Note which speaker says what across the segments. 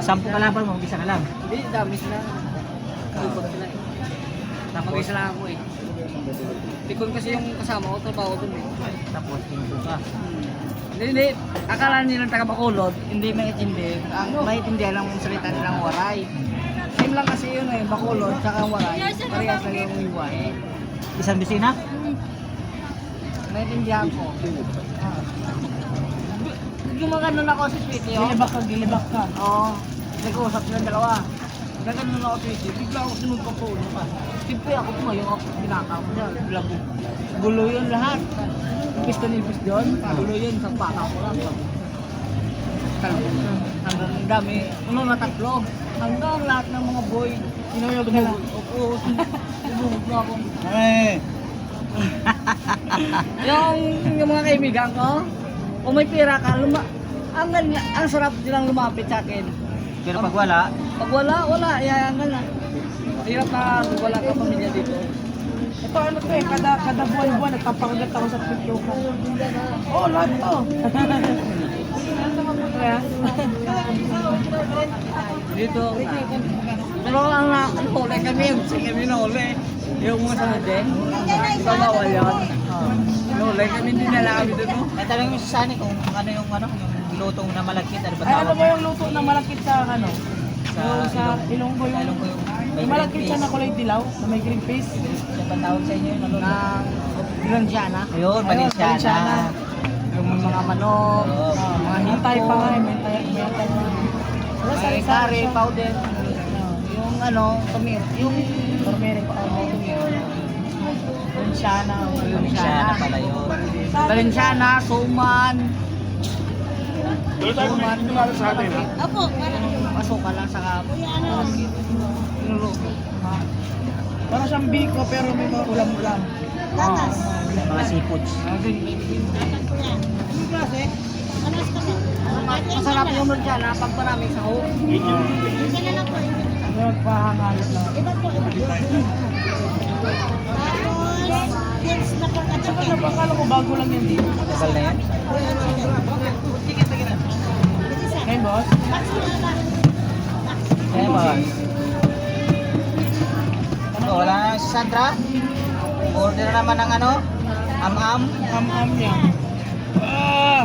Speaker 1: Sampu kalaban mo, isa ka lang.
Speaker 2: Hindi, dami sila. Lupot sila eh.
Speaker 1: Tapos,
Speaker 2: Mag-isa lang ako eh. Pikon kasi yung kasama ko, trabaho dun eh.
Speaker 1: tapos, pinto ka.
Speaker 2: Hindi, hindi. Akala nilang taga Bacolod, hindi maintindihan. Ang maintindihan lang yung salita nilang waray. Same lang kasi yun eh, Bacolod, tsaka waray. Parehas lang yung iwan.
Speaker 1: Isang bisina?
Speaker 2: Maintindihan ko. Ah. Gumaganon ako si Sweetie, oh.
Speaker 3: Gilibak ka, gilibak ka.
Speaker 2: Oo. Nag-uusap sila dalawa. Gaganon ako si Sweetie. Bigla ako sunod pa. Siyempre ako tumayo ako. Pinakam niya. Lago. Gulo yun lahat. Ipis na nipis doon. Gulo yun. Isang baka ko lang. Talagang hanggang ang dami. Ano na tatlo. Hanggang lahat ng mga boy.
Speaker 3: Sinuyog na lang.
Speaker 2: Opo. Sumugod na ako.
Speaker 3: Eh.
Speaker 2: yung, yung mga kaibigan ko, kung may pera ka, luma, ang, ang sarap nilang lumapit sa akin.
Speaker 1: Pero pag wala,
Speaker 2: Pag wala, wala, iyayangan na. Hirap ka, kung wala ka pamilya dito.
Speaker 3: Ito ano to eh, kada, kada buwan-buwan nagpapakagat ako sa pipyo ka. Oo, oh, lahat to. Kaya,
Speaker 2: Dito. Pero ang na, ano, kami, si kami na huli. Yung mga sunod eh. Di ba bawal yun? Huli kami, hindi nala kami dito.
Speaker 1: ay tanong mo si Sunny kung ano yung ano, yung lutong na malagkit, ano ba
Speaker 3: ay ano
Speaker 1: tawag?
Speaker 3: ba yung luto na malakit sa ano?
Speaker 1: Sa
Speaker 3: Yung sa Ilonggo yung,
Speaker 1: Ilonggo yung may
Speaker 3: malakit siya na kulay dilaw, na may green face.
Speaker 1: Ano ba tawag sa inyo yun? Ano?
Speaker 2: Na, Valenciana.
Speaker 1: Ayun, Valenciana.
Speaker 2: Yung mga manok,
Speaker 1: Oo.
Speaker 2: ah, mga
Speaker 3: Antay
Speaker 2: hipon.
Speaker 3: pa eh, may antay, may pa. Wala sa
Speaker 2: May curry powder. Yung ano, tumir. Yung
Speaker 3: Turmeric powder. Valenciana.
Speaker 1: Valenciana pala yun.
Speaker 2: Valenciana, suman. Suman.
Speaker 4: Opo, parang
Speaker 2: Masuka lang sa Pinuluto.
Speaker 3: Parang siyang biko pero may mga ulam-ulam.
Speaker 4: gatas.
Speaker 1: Mga seafoods.
Speaker 2: Anong klase?
Speaker 4: Anas ka na.
Speaker 2: Masarap yung Valenciana pag maraming sahog.
Speaker 4: Isa na lang po.
Speaker 3: Nagpahangalit lang.
Speaker 4: Iba po, iba po.
Speaker 3: Napakala ko bago lang yan dito.
Speaker 1: Na yan?
Speaker 3: Ngayon boss?
Speaker 1: Kaya ba? So, wala na si Sandra? Order naman ng ano? Am-am?
Speaker 3: Am-am niya. Ah!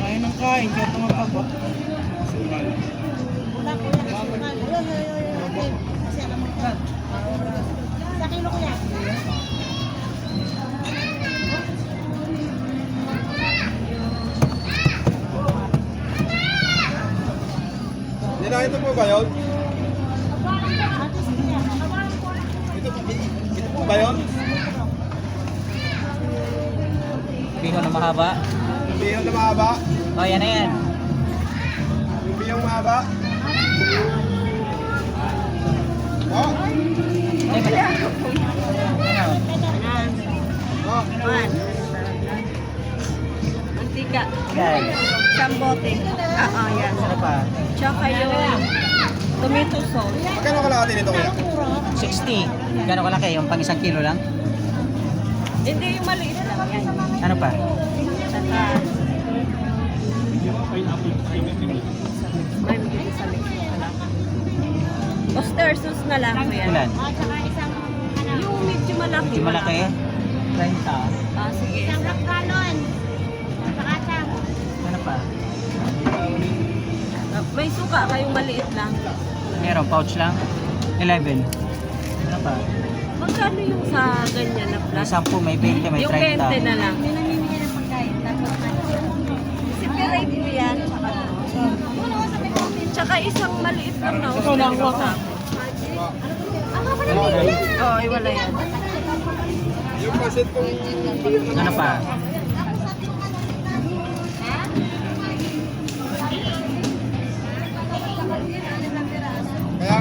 Speaker 3: Kain ng kain, kaya tumapagwa.
Speaker 4: Wala ko yan. Ayun, ayun, ayun, Kasi alam mo ko. Sa kilo ko yan.
Speaker 5: Ito po ba yun?
Speaker 4: Ko yan.
Speaker 5: Ito, ito po ba yun?
Speaker 1: Bihon na mahaba?
Speaker 5: Biyang na mahaba?
Speaker 1: O, yan na yan.
Speaker 5: Yung biyang mahaba? Oh,
Speaker 1: Ay, kaya. Ano?
Speaker 5: oh.
Speaker 2: Antika.
Speaker 1: Yan.
Speaker 2: Sambote. Ah, ah, yan.
Speaker 1: Ano pa?
Speaker 2: Tsaka yung tomato sauce.
Speaker 5: Magkano kalahati nito kuya?
Speaker 1: 60. Gano'n kalaki? Yung pang isang kilo lang?
Speaker 2: Hindi yung maliit lang yan.
Speaker 1: Ano pa?
Speaker 2: Na lang ko yan.
Speaker 1: Ilan?
Speaker 4: At saka isang, ano,
Speaker 2: Yung medyo malaki.
Speaker 1: Medyo malaki. 30.
Speaker 2: Ah, sige.
Speaker 4: isang rock galon. At saka
Speaker 1: Ano pa?
Speaker 2: Ah, May suka kayong maliit lang.
Speaker 1: Meron, pouch lang. 11. Ano pa?
Speaker 2: Magkano yung sa ganyan na
Speaker 1: May
Speaker 2: plastic?
Speaker 1: 10, may 20, may
Speaker 2: Yung 20
Speaker 1: 30.
Speaker 2: na lang.
Speaker 4: may namimili ng pagkain. Tapos,
Speaker 2: Separate mo yan. Tsaka isang maliit lang na
Speaker 3: Ikaw lang,
Speaker 2: oyster Oo, oh, iwala yan.
Speaker 5: Yung pasit kong
Speaker 1: Ano pa?